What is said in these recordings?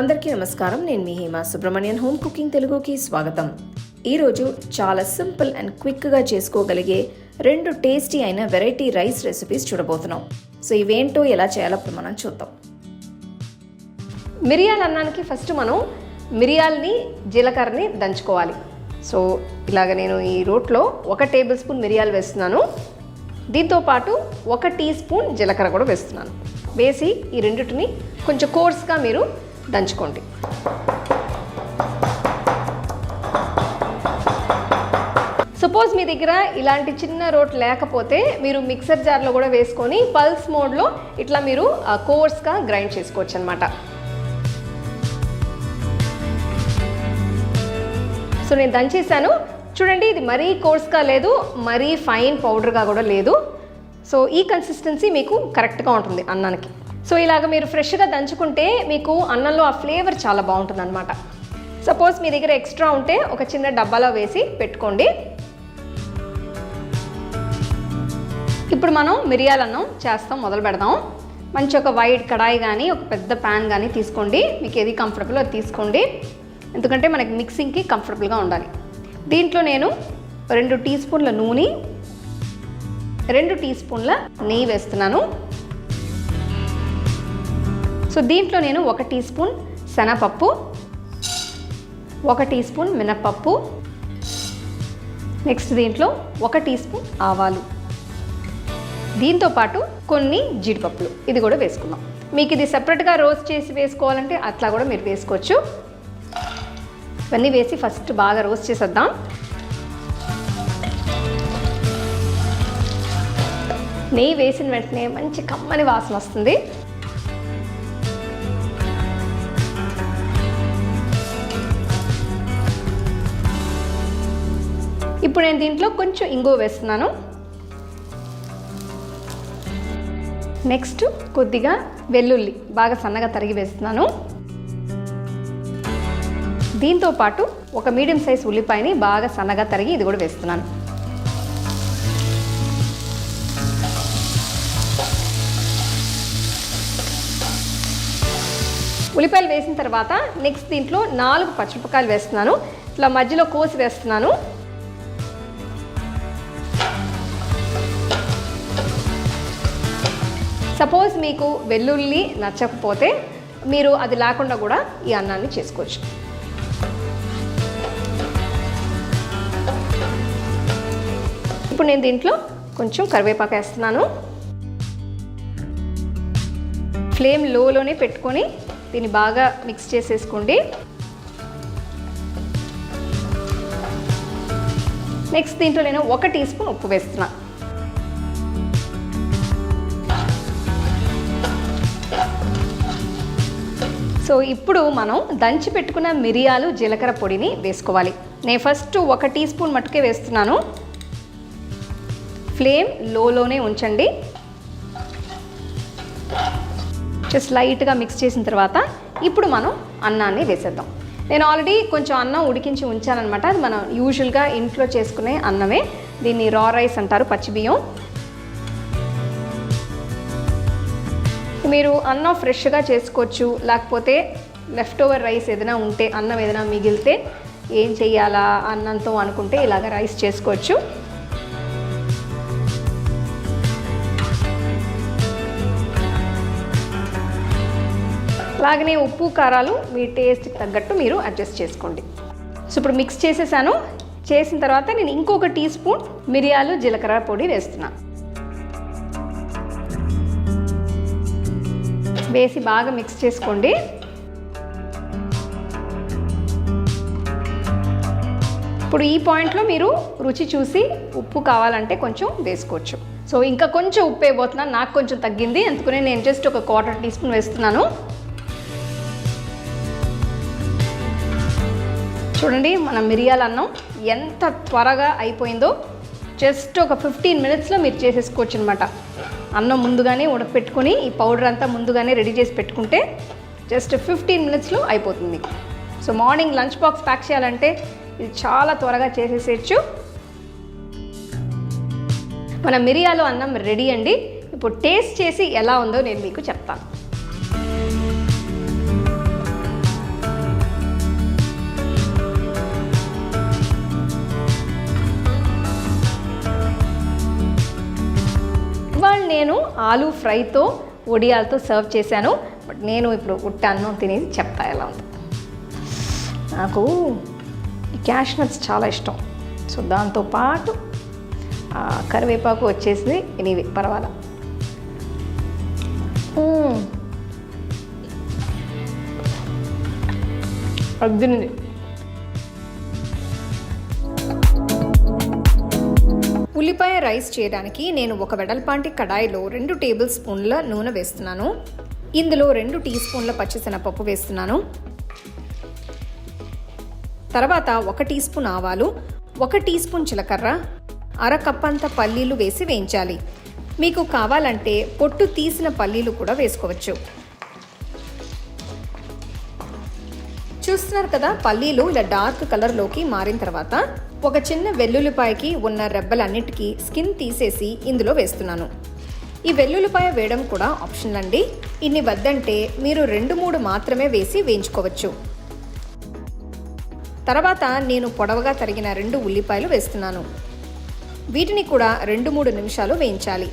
అందరికీ నమస్కారం. నేను మీ హేమ సుబ్రహ్మణ్యన్. హోమ్ కుకింగ్ తెలుగుకి స్వాగతం. ఈరోజు చాలా సింపుల్ అండ్ క్విక్గా చేసుకోగలిగే రెండు టేస్టీ అయిన వెరైటీ రైస్ రెసిపీస్ చూడబోతున్నాం. సో ఇవేంటో ఎలా చేయాలో ఇప్పుడు మనం చూద్దాం. మిరియాల అన్నానికి ఫస్ట్ మనం మిరియాలని జీలకర్రని దంచుకోవాలి. సో ఇలాగ నేను ఈ రోట్లో ఒక టేబుల్ స్పూన్ మిరియాలు వేస్తున్నాను. దీంతో పాటు ఒక టీ స్పూన్ జీలకర్ర కూడా వేస్తున్నాను. వేసి ఈ రెండింటిని కొంచెం కోర్స్గా మీరు దంచుకోండి. సపోజ్ మీ దగ్గర ఇలాంటి చిన్న రోట్ లేకపోతే మీరు మిక్సర్ జార్లో కూడా వేసుకొని పల్స్ మోడ్లో ఇట్లా మీరు కోర్స్గా గ్రైండ్ చేసుకోవచ్చు అనమాట సో నేను దంచేసాను చూడండి ఇది మరీ కోర్స్గా లేదు మరీ ఫైన్ పౌడర్గా కూడా లేదు. సో ఈ కన్సిస్టెన్సీ మీకు కరెక్ట్గా ఉంటుంది అన్నానికి. సో ఇలాగ మీరు ఫ్రెష్గా దంచుకుంటే మీకు అన్నంలో ఆ ఫ్లేవర్ చాలా బాగుంటుంది అనమాట సపోజ్ మీ దగ్గర ఎక్స్ట్రా ఉంటే ఒక చిన్న డబ్బాలో వేసి పెట్టుకోండి. ఇప్పుడు మనం మిరియాల అన్నం చేస్తాం మొదలు పెడదాం. మంచి ఒక వైట్ కడాయి కానీ ఒక పెద్ద ప్యాన్ కానీ తీసుకోండి. మీకు ఏది కంఫర్టబుల్ అది తీసుకోండి. ఎందుకంటే మనకి మిక్సింగ్కి కంఫర్టబుల్గా ఉండాలి. దీంట్లో నేను రెండు టీ స్పూన్ల నూనె రెండు టీ స్పూన్ల నెయ్యి వేస్తున్నాను. సో దీంట్లో నేను ఒక టీ స్పూన్ శనగపప్పు ఒక టీ స్పూన్ మినప్పప్పు నెక్స్ట్ దీంట్లో ఒక టీ స్పూన్ ఆవాలు. దీంతో పాటు కొన్ని జీడిపప్పులు. ఇది కూడా వేసుకుందాం. మీకు ఇది సెపరేట్గా రోస్ట్ చేసి వేసుకోవాలంటే అట్లా కూడా మీరు వేసుకోవచ్చు. ఇవన్నీ వేసి ఫస్ట్ బాగా రోస్ట్ చేసేద్దాం. నెయ్యి వేసిన వెంటనే మంచి కమ్మని వాసన వస్తుంది. ఇప్పుడు నేను దీంట్లో కొంచెం ఇంగువ వేస్తున్నాను. నెక్స్ట్ కొద్దిగా వెల్లుల్లి బాగా సన్నగా తరిగి వేస్తున్నాను. దీంతో పాటు ఒక మీడియం సైజ్ ఉల్లిపాయని బాగా సన్నగా తరిగి ఇది కూడా వేస్తున్నాను. ఉల్లిపాయలు వేసిన తర్వాత నెక్స్ట్ దీంట్లో నాలుగు పచ్చిమిరపకాయలు వేస్తున్నాను. ఇట్లా మధ్యలో కోసి వేస్తున్నాను. సపోజ్ మీకు వెల్లుల్లి నచ్చకపోతే మీరు అది లేకుండా కూడా ఈ అన్నాన్ని చేసుకోవచ్చు. ఇప్పుడు నేను దీంట్లో కొంచెం కరివేపాకు వేస్తున్నాను. ఫ్లేమ్ లోలోనే పెట్టుకొని దీన్ని బాగా మిక్స్ చేసేసుకోండి. నెక్స్ట్ దీంట్లో నేను ఒక టీ స్పూన్ ఉప్పు వేస్తున్నాను సో ఇప్పుడు మనం దంచి పెట్టుకున్న మిరియాలు జీలకర్ర పొడిని వేసుకోవాలి. నేను ఫస్ట్ ఒక టీ స్పూన్ మట్టుకే వేస్తున్నాను. ఫ్లేమ్ లోలోనే ఉంచండి. జస్ట్ లైట్గా మిక్స్ చేసిన తర్వాత ఇప్పుడు మనం అన్నాన్ని వేసేద్దాం. నేను ఆల్రెడీ కొంచెం అన్నం ఉడికించి ఉంచానమాట అది మనం యూజువల్గా ఇంట్లో చేసుకునే అన్నమే. దీన్ని రా రైస్ అంటారు పచ్చి బియ్యం. మీరు అన్నం ఫ్రెష్గా చేసుకోవచ్చు లేకపోతే లెఫ్ట్ ఓవర్ రైస్ ఏదైనా ఉంటే అన్నం ఏదైనా మిగిలితే ఏం చేయాలా అన్నంతో అనుకుంటే ఇలాగ రైస్ చేసుకోవచ్చు. అలాగనే ఉప్పు కారాలు మీ టేస్ట్కి తగ్గట్టు మీరు అడ్జస్ట్ చేసుకోండి. సో ఇప్పుడు మిక్స్ చేసేసాను. చేసిన తర్వాత నేను ఇంకొక టీ స్పూన్ మిరియాలు జీలకర్ర పొడి వేస్తున్నాను వేసి బాగా మిక్స్ చేసుకోండి. ఇప్పుడు ఈ పాయింట్లో మీరు రుచి చూసి ఉప్పు కావాలంటే కొంచెం వేసుకోవచ్చు. సో ఇంకా కొంచెం ఉప్పు వేయబోతున్నాను నాకు కొంచెం తగ్గింది. అందుకనే నేను జస్ట్ ఒక క్వార్టర్ టీ స్పూన్ వేస్తున్నాను. చూడండి మన మిరియాల అన్నం ఎంత త్వరగా అయిపోయిందో. జస్ట్ ఒక ఫిఫ్టీన్ మినిట్స్లో మీరు చేసేసుకోవచ్చు అనమాట అన్నం ముందుగానే ఉడకపెట్టుకొని ఈ పౌడర్ అంతా ముందుగానే రెడీ చేసి పెట్టుకుంటే జస్ట్ ఫిఫ్టీన్ మినిట్స్లో అయిపోతుంది. So morning lunch box pack చేయాలంటే ఇది చాలా త్వరగా చేసేసేయచ్చు. మన మిరియాలు అన్నం రెడీ అండి. ఇప్పుడు టేస్ట్ చేసి ఎలా ఉందో నేను మీకు చెప్తాను. నేను ఆలూ ఫ్రైతో వడియాలతో సర్వ్ చేశాను. బట్ నేను ఇప్పుడు ఉట్ట అన్నం తినేది చెప్తా ఎలా ఉంది. నాకు ఈ క్యాష్ నట్స్ చాలా ఇష్టం. సో దాంతోపాటు పాటు కరివేపాకు వచ్చేసింది. ఎనీవే పర్వాలా. మ్మ్. ఉల్లిపాయ రైస్ చేయడానికి నేను ఒక వెడల్పాంటి కడాయిలో రెండు టేబుల్ స్పూన్ల నూనె వేస్తున్నాను. ఇందులో రెండు టీ స్పూన్ల పచ్చిశనగపప్పు వేస్తున్నాను. తర్వాత ఒక టీ స్పూన్ ఆవాలు ఒక టీ స్పూన్ జీలకర్ర అర కప్పంత పల్లీలు వేసి వేయించాలి. మీకు కావాలంటే పొట్టు తీసిన పల్లీలు కూడా వేసుకోవచ్చు. చూస్తున్నారు కదా పల్లీలు ఇలా డార్క్ కలర్లోకి మారిన తర్వాత ఒక చిన్న వెల్లుల్లిపాయకి ఉన్న రెబ్బలన్నిటికీ స్కిన్ తీసేసి ఇందులో వేస్తున్నాను. ఈ వెల్లుల్లిపాయ వేయడం కూడా ఆప్షన్ అండి. ఇన్ని వద్దంటే మీరు రెండు మూడు మాత్రమే వేసి వేయించుకోవచ్చు. తర్వాత నేను పొడవుగా తరిగిన రెండు ఉల్లిపాయలు వేస్తున్నాను. వీటిని కూడా రెండు మూడు నిమిషాలు వేయించాలి.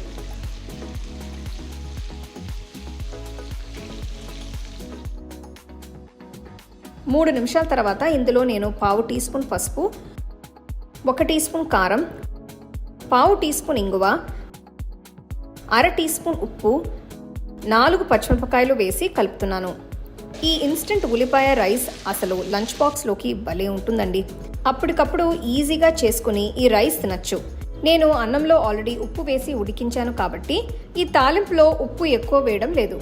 మూడు నిమిషాల తర్వాత ఇందులో నేను పావు టీ స్పూన్ పసుపు ఒక టీ స్పూన్ కారం పావు టీ స్పూన్ ఇంగువ అర టీ స్పూన్ ఉప్పు నాలుగు పచ్చిమిరపకాయలు వేసి కలుపుతున్నాను. ఈ ఇన్స్టెంట్ ఉల్లిపాయ రైస్ అసలు లంచ్ బాక్స్లోకి భలే ఉంటుందండి. అప్పటికప్పుడు ఈజీగా చేసుకుని ఈ రైస్ తినచ్చు. నేను అన్నంలో ఆల్రెడీ ఉప్పు వేసి ఉడికించాను కాబట్టి ఈ తాలింపులో ఉప్పు ఎక్కువ వేయడం లేదు.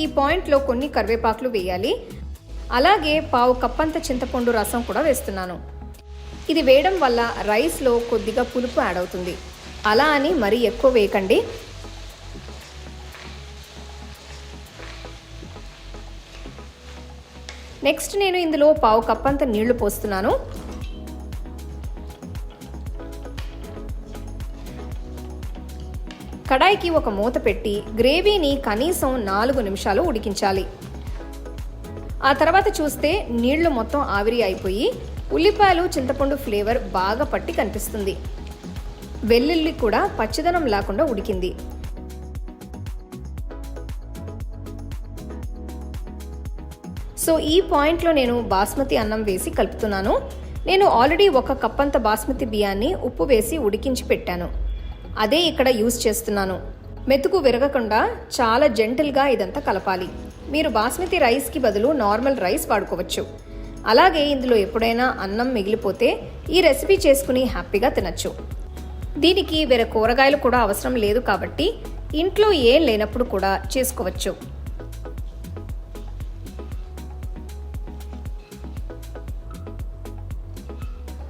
ఈ పాయింట్లో కొన్ని కరివేపాకులు వేయాలి. అలాగే పావు కప్పంత చింతపండు రసం కూడా వేస్తున్నాను. ఇది వేయడం వల్ల రైస్లో కొద్దిగా పులుపు యాడ్ అవుతుంది. అలా అని మరీ ఎక్కువ వేయకండి. నెక్స్ట్ నేను ఇందులో పావు కప్పంత నీళ్ళు పోస్తున్నాను. కడాయికి ఒక మూత పెట్టి గ్రేవీని కనీసం నాలుగు నిమిషాలు ఉడికించాలి. ఆ తర్వాత చూస్తే నీళ్ళు మొత్తం ఆవిరి అయిపోయి ఉల్లిపాయలు చింతపండు ఫ్లేవర్ బాగా పట్టి కనిపిస్తుంది. వెల్లుల్లి కూడా పచ్చదనం లేకుండా ఉడికింది. సో ఈ పాయింట్లో నేను బాస్మతి అన్నం వేసి కలుపుతున్నాను. నేను ఆల్రెడీ ఒక కప్పంత బాస్మతి బియ్యాన్ని ఉప్పు వేసి ఉడికించి పెట్టాను. అదే ఇక్కడ యూజ్ చేస్తున్నాను. మెతుకు విరగకుండా చాలా జెంటిల్గా ఇదంతా కలపాలి. మీరు బాస్మతి రైస్కి బదులు నార్మల్ రైస్ వాడుకోవచ్చు. అలాగే ఇందులో ఎప్పుడైనా అన్నం మిగిలిపోతే ఈ రెసిపీ చేసుకుని హ్యాపీగా తినచ్చు. దీనికి వేరే కూరగాయలు కూడా అవసరం లేదు కాబట్టి ఇంట్లో ఏం లేనప్పుడు కూడా చేసుకోవచ్చు.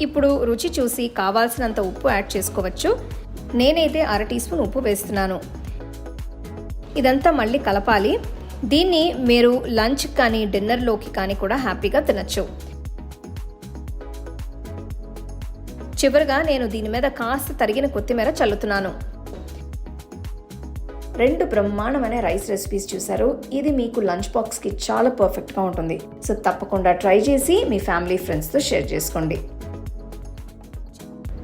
ఇప్పుడు రుచి చూసి కావాల్సినంత ఉప్పు యాడ్ చేసుకోవచ్చు. నేనైతే అర టీ స్పూన్ ఉప్పు వేస్తున్నాను. ఇదంతా మళ్ళీ కలపాలి. దీన్ని మీరు లంచ్ కానీ డిన్నర్లోకి కానీ కూడా హ్యాపీగా తినచ్చు. చివరిగా నేను దీని మీద కాస్త తరిగిన కొత్తిమీర చల్లుతున్నాను. రెండు బ్రహ్మాండమైన రైస్ రెసిపీస్ చూసారు ఇది మీకు లంచ్ బాక్స్కి చాలా పర్ఫెక్ట్గా ఉంటుంది. సో తప్పకుండా ట్రై చేసి మీ ఫ్యామిలీ ఫ్రెండ్స్తో షేర్ చేసుకోండి.